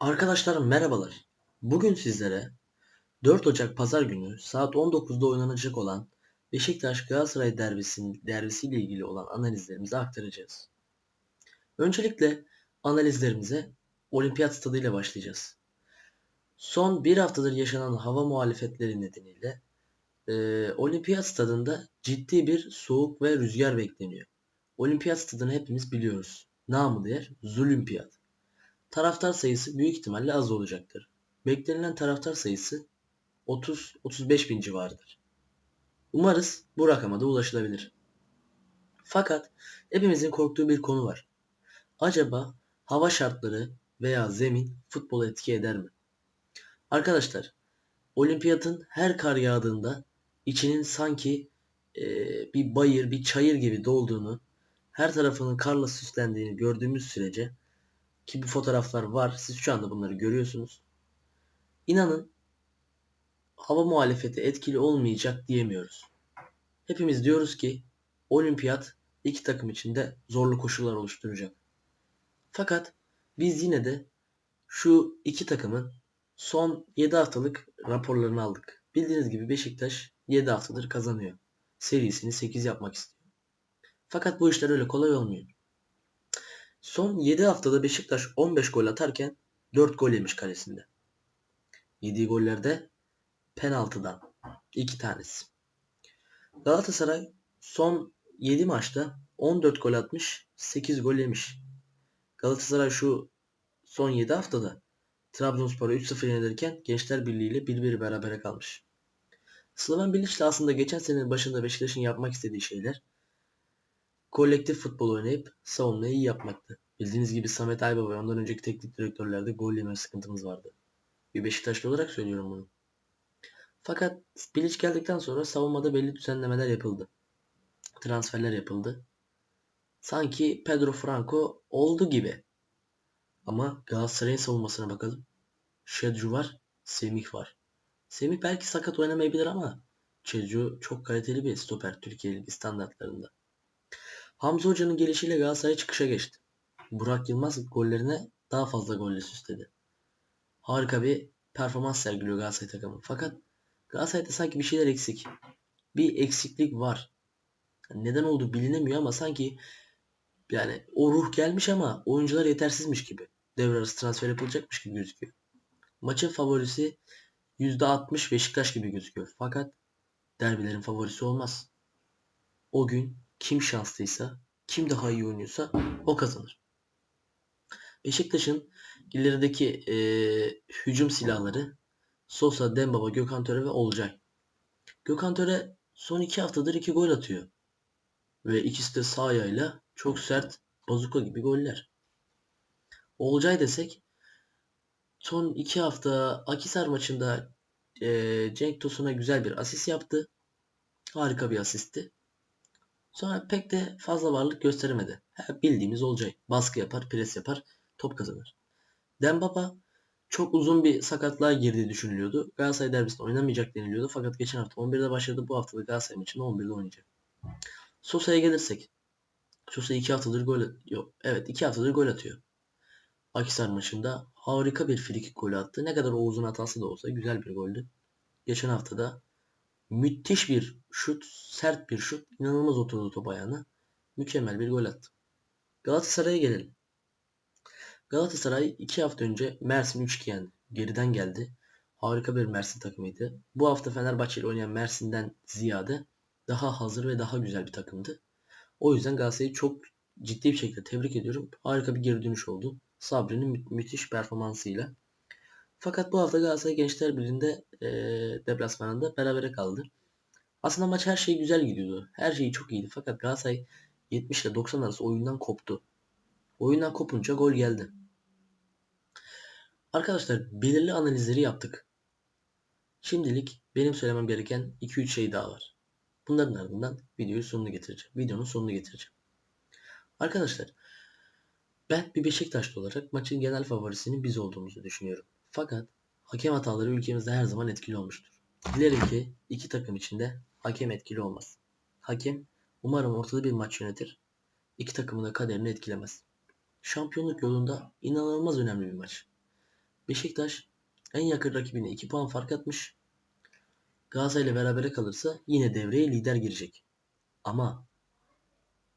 Arkadaşlar merhabalar. Bugün sizlere 4 Ocak Pazar günü saat 19'da oynanacak olan Beşiktaş Galatasaray derbisinin derbisiyle ilgili olan analizlerimizi aktaracağız. Öncelikle analizlerimize Olimpiyat Stadı ile başlayacağız. Son bir haftadır yaşanan hava muhalefetleri nedeniyle e, Olimpiyat Stadı'nda ciddi bir soğuk ve rüzgar bekleniyor. Olimpiyat Stadı'nı hepimiz biliyoruz. Namı diğer Zulümpiyat taraftar sayısı büyük ihtimalle az olacaktır. Beklenilen taraftar sayısı 30-35 bin civarıdır. Umarız bu rakama da ulaşılabilir. Fakat hepimizin korktuğu bir konu var. Acaba hava şartları veya zemin futbola etki eder mi? Arkadaşlar, olimpiyatın her kar yağdığında içinin sanki e, bir bayır, bir çayır gibi dolduğunu, her tarafının karla süslendiğini gördüğümüz sürece ki bu fotoğraflar var. Siz şu anda bunları görüyorsunuz. İnanın hava muhalefeti etkili olmayacak diyemiyoruz. Hepimiz diyoruz ki olimpiyat iki takım için de zorlu koşullar oluşturacak. Fakat biz yine de şu iki takımın son 7 haftalık raporlarını aldık. Bildiğiniz gibi Beşiktaş 7 haftadır kazanıyor. Serisini 8 yapmak istiyor. Fakat bu işler öyle kolay olmuyor. Son 7 haftada Beşiktaş 15 gol atarken 4 gol yemiş kalesinde. Yediği gollerde penaltıdan 2 tanesi. Galatasaray son 7 maçta 14 gol atmış, 8 gol yemiş. Galatasaray şu son 7 haftada Trabzonspor'u 3-0 yenilirken Gençler Birliği ile 1-1 berabere kalmış. Slaven Bilic aslında geçen senenin başında Beşiktaş'ın yapmak istediği şeyler kolektif futbol oynayıp savunmayı iyi yapmaktı. Bildiğiniz gibi Samet Aybaba ve ondan önceki teknik direktörlerde gol yeme sıkıntımız vardı. Bir Beşiktaşlı olarak söylüyorum bunu. Fakat Bilic geldikten sonra savunmada belli düzenlemeler yapıldı. Transferler yapıldı. Sanki Pedro Franco oldu gibi. Ama Galatasaray'ın savunmasına bakalım. Şedju var, Semih var. Semih belki sakat oynamayabilir ama Şedju çok kaliteli bir stoper Türkiye Ligi standartlarında. Hamza Hoca'nın gelişiyle Galatasaray çıkışa geçti. Burak Yılmaz gollerine daha fazla golle süsledi. Harika bir performans sergiliyor Galatasaray takımı. Fakat Galatasaray'da sanki bir şeyler eksik. Bir eksiklik var. Neden olduğu bilinemiyor ama sanki yani o ruh gelmiş ama oyuncular yetersizmiş gibi. Devre arası transfer yapılacakmış gibi gözüküyor. Maçın favorisi %60 Beşiktaş gibi gözüküyor. Fakat derbilerin favorisi olmaz. O gün kim şanslıysa, kim daha iyi oynuyorsa o kazanır. Beşiktaş'ın ilerideki e, hücum silahları Sosa, Dembaba, Gökhan Töre ve Olcay. Gökhan Töre son iki haftadır iki gol atıyor. Ve ikisi de sağ ayağıyla çok sert bazuka gibi goller. Olcay desek son iki hafta Akisar maçında e, Cenk Tosun'a güzel bir asist yaptı. Harika bir asistti. Sonra pek de fazla varlık gösteremedi. Ha, bildiğimiz Olcay. Baskı yapar, pres yapar, top kazanır. Dembaba çok uzun bir sakatlığa girdiği düşünülüyordu. Galatasaray derbisinde oynamayacak deniliyordu. Fakat geçen hafta 11'de başladı. Bu hafta da Galatasaray maçında 11'de oynayacak. Sosa'ya gelirsek. Sosa 2 haftadır gol yok. Evet 2 haftadır gol atıyor. Akisar maçında harika bir frikik golü attı. Ne kadar Oğuz'un hatası da olsa güzel bir goldü. Geçen hafta da müthiş bir şut, sert bir şut. inanılmaz oturdu top ayağına. Mükemmel bir gol attı. Galatasaray'a gelelim. Galatasaray 2 hafta önce Mersin 3-2 yendi. Geriden geldi. Harika bir Mersin takımıydı. Bu hafta Fenerbahçe ile oynayan Mersin'den ziyade daha hazır ve daha güzel bir takımdı. O yüzden Galatasaray'ı çok ciddi bir şekilde tebrik ediyorum. Harika bir geri dönüş oldu. Sabri'nin mü- müthiş performansıyla. Fakat bu hafta Galatasaray Gençler Birliği'nde e, deplasmanında berabere kaldı. Aslında maç her şey güzel gidiyordu. Her şey çok iyiydi. Fakat Galatasaray 70 ile 90 arası oyundan koptu. Oyundan kopunca gol geldi. Arkadaşlar belirli analizleri yaptık. Şimdilik benim söylemem gereken 2-3 şey daha var. Bunların ardından videoyu sonunu getireceğim. Videonun sonunu getireceğim. Arkadaşlar ben bir Beşiktaşlı olarak maçın genel favorisinin biz olduğumuzu düşünüyorum. Fakat hakem hataları ülkemizde her zaman etkili olmuştur. Dilerim ki iki takım içinde hakem etkili olmaz. Hakem umarım ortada bir maç yönetir. İki takımın da kaderini etkilemez. Şampiyonluk yolunda inanılmaz önemli bir maç. Beşiktaş en yakın rakibine 2 puan fark atmış. Galatasaray ile berabere kalırsa yine devreye lider girecek. Ama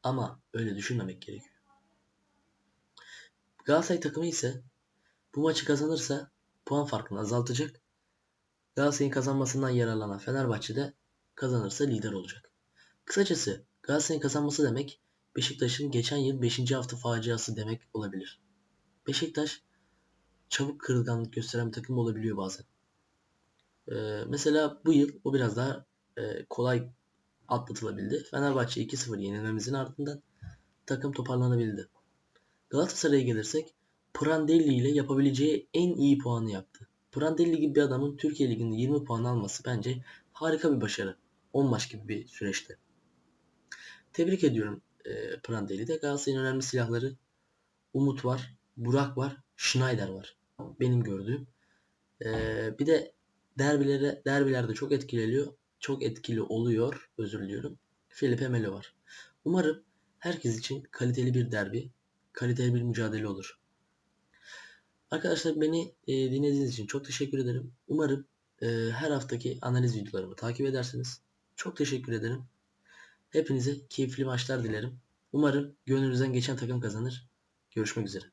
ama öyle düşünmemek gerekiyor. Galatasaray takımı ise bu maçı kazanırsa puan farkını azaltacak. Galatasaray'ın kazanmasından yararlanan Fenerbahçe de kazanırsa lider olacak. Kısacası Galatasaray'ın kazanması demek Beşiktaş'ın geçen yıl 5. hafta faciası demek olabilir. Beşiktaş çabuk kırılganlık gösteren bir takım olabiliyor bazen. Ee, mesela bu yıl o biraz daha e, kolay atlatılabildi. Fenerbahçe 2-0 yenilmemizin ardından takım toparlanabildi. Galatasaray'a gelirsek Prandelli ile yapabileceği en iyi puanı yaptı. Prandelli gibi bir adamın Türkiye Ligi'nde 20 puan alması bence harika bir başarı. 10 maç gibi bir süreçte. Tebrik ediyorum e, Prandelli'de. Galatasaray'ın önemli silahları Umut var, Burak var, Schneider var. Benim gördüğüm. E, bir de derbilere, derbilerde çok etkileniyor. Çok etkili oluyor. Özür diliyorum. Felipe Melo var. Umarım herkes için kaliteli bir derbi, kaliteli bir mücadele olur. Arkadaşlar beni e, dinlediğiniz için çok teşekkür ederim. Umarım e, her haftaki analiz videolarımı takip edersiniz. Çok teşekkür ederim. Hepinize keyifli maçlar dilerim. Umarım gönlünüzden geçen takım kazanır. Görüşmek üzere.